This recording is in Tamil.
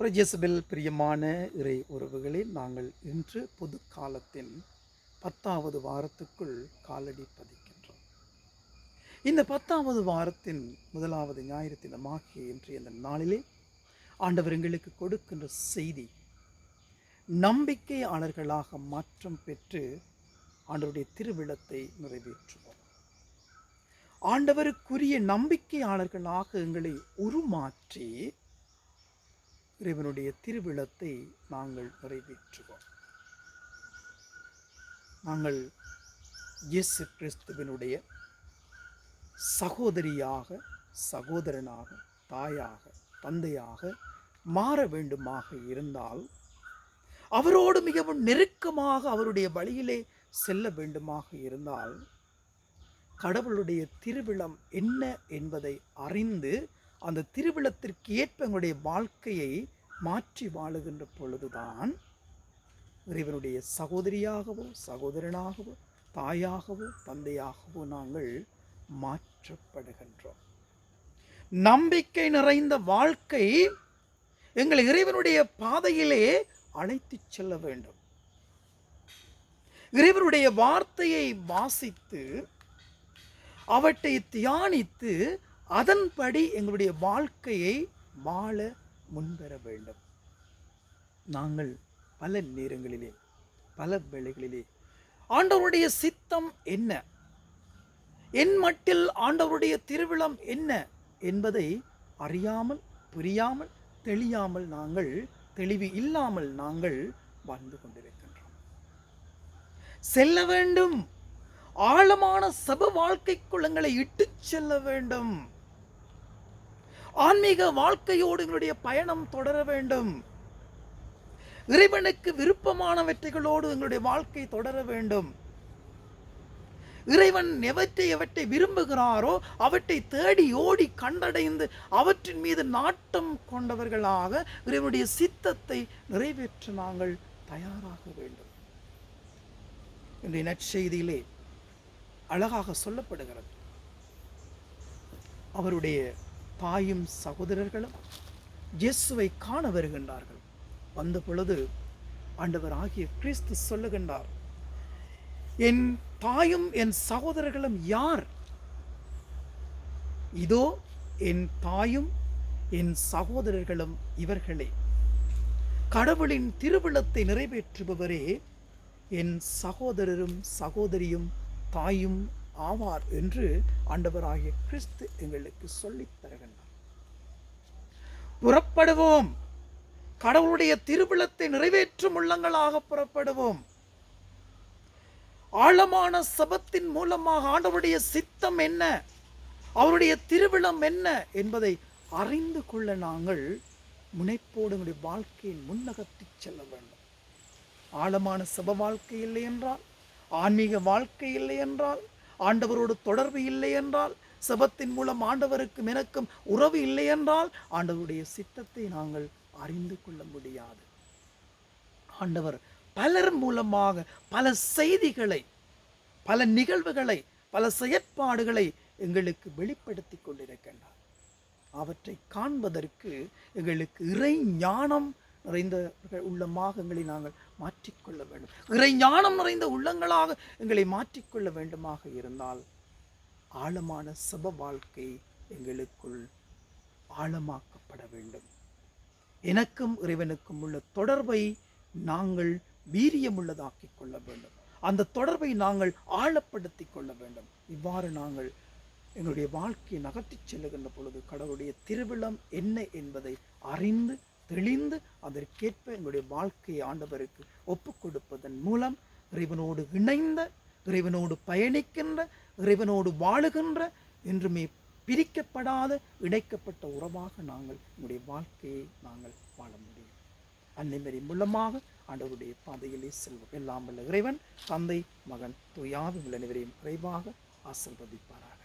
பிரஜேசபில் பிரியமான இறை உறவுகளே நாங்கள் இன்று பொது காலத்தின் பத்தாவது வாரத்துக்குள் காலடி பதிக்கின்றோம். இந்த பத்தாவது வாரத்தின் முதலாவது ஞாயிறு தினமாகி இன்றைய இந்த நாளிலே ஆண்டவர் எங்களுக்கு கொடுக்கின்ற செய்தி நம்பிக்கையாளர்களாக மாற்றம் பெற்று ஆண்டவருடைய திருவிழத்தை நிறைவேற்றுவோம். ஆண்டவருக்குரிய நம்பிக்கையாளர்களாக எங்களை உருமாற்றி இறைவனுடைய திருவிழத்தை நாங்கள் நிறைவேற்றுவோம். நாங்கள் இயேசு கிறிஸ்துவினுடைய சகோதரியாக சகோதரனாக தாயாக தந்தையாக மாற வேண்டுமாக இருந்தால் அவரோடு மிகவும் நெருக்கமாக அவருடைய வழியிலே செல்ல வேண்டுமாக இருந்தால் கடவுளுடைய திருவிழம் என்ன என்பதை அறிந்து அந்த திருவிழத்திற்கு ஏற்ப எங்களுடைய வாழ்க்கையை மாற்றி வாழுகின்ற பொழுதுதான் இறைவனுடைய சகோதரியாகவோ சகோதரனாகவோ தாயாகவோ தந்தையாகவோ நாங்கள் மாற்றப்படுகின்றோம். நம்பிக்கை நிறைந்த வாழ்க்கை எங்களை இறைவனுடைய பாதையிலே அழைத்துச் செல்ல வேண்டும். இறைவனுடைய வார்த்தையை வாசித்து அவற்றை தியானித்து அதன்படி எங்களுடைய வாழ்க்கையை வாழ முன்வர வேண்டும். நாங்கள் பல நேரங்களிலே பல வேளைகளிலே ஆண்டவருடைய சித்தம் என்ன? என் மட்டில் ஆண்டவருடைய திருவிழம் என்ன என்பதை அறியாமல் புரியாமல் தெளியாமல் நாங்கள் தெளிவு இல்லாமல் நாங்கள் வாழ்ந்து கொண்டிருக்கின்றோம். செல்ல வேண்டும். ஆழமான சப வாழ்க்கை எங்களை இட்டுச் செல்ல வேண்டும். ஆன்மீக வாழ்க்கையோடு எங்களுடைய பயணம் தொடர வேண்டும். இறைவனுக்கு விருப்பமானவற்றைகளோடு எங்களுடைய வாழ்க்கை தொடர வேண்டும். இறைவன் எவற்றை எவற்றை விரும்புகிறாரோ அவற்றை தேடி ஓடி கண்டடைந்து அவற்றின் மீது நாட்டம் கொண்டவர்களாக இறைவனுடைய சித்தத்தை நிறைவேற்ற நாங்கள் தயாராக வேண்டும். இன்றைய நற்செய்தியிலே அழகாக சொல்லப்படுகிறது. அவருடைய தாயும் சகோதரர்களும் இயேசுவை காண வருகின்றார்கள் வந்த பொழுது ஆண்டவர் ஆகிய கிறிஸ்து சொல்லுகின்றார் என் தாயும் என் சகோதரர்களும் யார்? இதோ என் தாயும் என் சகோதரர்களும் இவர்களே. கடவுளின் திருவிழத்தை நிறைவேற்றுபவரே என் சகோதரரும் சகோதரியும் தாயும் ஆவார் என்று ஆண்டவராகிய கிறிஸ்து எங்களுக்கு சொல்லி புறப்படுவோம். கடவுளுடைய திருவிழத்தை நிறைவேற்றும் உள்ளங்களாக புறப்படுவோம். ஆழமான சபத்தின் மூலமாக ஆண்டவருடைய சித்தம் என்ன? அவருடைய திருவிழம் என்ன? என்பதை அறிந்து கொள்ள நாங்கள் முனைப்போடு எங்களுடைய வாழ்க்கையின் முன்னகத்தி செல்ல வேண்டும். ஆழமான சப வாழ்க்கை இல்லை என்றால் ஆன்மீக வாழ்க்கை இல்லை என்றால் ஆண்டவரோடு தொடர்பு இல்லை என்றால் சபத்தின் மூலம் ஆண்டவருக்கும் எனக்கும் உறவு இல்லை என்றால் ஆண்டவருடைய சித்தத்தை நாங்கள் அறிந்து கொள்ள முடியாது. ஆண்டவர் பலர் மூலமாக பல செய்திகளை பல நிகழ்வுகளை பல செயற்பாடுகளை எங்களுக்கு வெளிப்படுத்தி கொண்டிருக்கின்றார். அவற்றை காண்பதற்கு எங்களுக்கு இறை ஞானம் நிறைந்த உள்ளமாக எங்களை நாங்கள் மாற்றிக்கொள்ள வேண்டும். இறை ஞானம் நிறைந்த உள்ளங்களாக எங்களை மாற்றிக்கொள்ள வேண்டுமாக இருந்தால் ஆழமான சப வாழ்க்கை எங்களுக்குள் ஆழமாக்கப்பட வேண்டும். எனக்கும் இறைவனுக்கும் உள்ள தொடர்பை நாங்கள் வீரியமுள்ளதாக்கிக் கொள்ள வேண்டும். அந்த தொடர்பை நாங்கள் ஆழப்படுத்தி கொள்ள வேண்டும். இவ்வாறு நாங்கள் எங்களுடைய வாழ்க்கையை நகர்த்திச் செல்லுகின்ற பொழுது கடவுளுடைய திருவிழம் என்ன என்பதை அறிந்து தெளிந்து அதற்கேற்ப எங்களுடைய வாழ்க்கையை ஆண்டவருக்கு ஒப்புக் கொடுப்பதன் மூலம் இறைவனோடு இணைந்து இறைவனோடு பயணிக்கின்ற இறைவனோடு வாழுகின்ற என்றுமே பிரிக்கப்படாத இணைக்கப்பட்ட உறவாக நாங்கள் எங்களுடைய வாழ்க்கையை நாங்கள் வாழ முடியும். அன்னைமரி மூலமாக ஆண்டவருடைய பாதையிலே செல்வோம். எல்லாம் வல்ல இறைவன் தந்தை மகன் தூயாவி உள்ள அனைவரையும் குறைவாக ஆசிர்வதிப்பார்கள்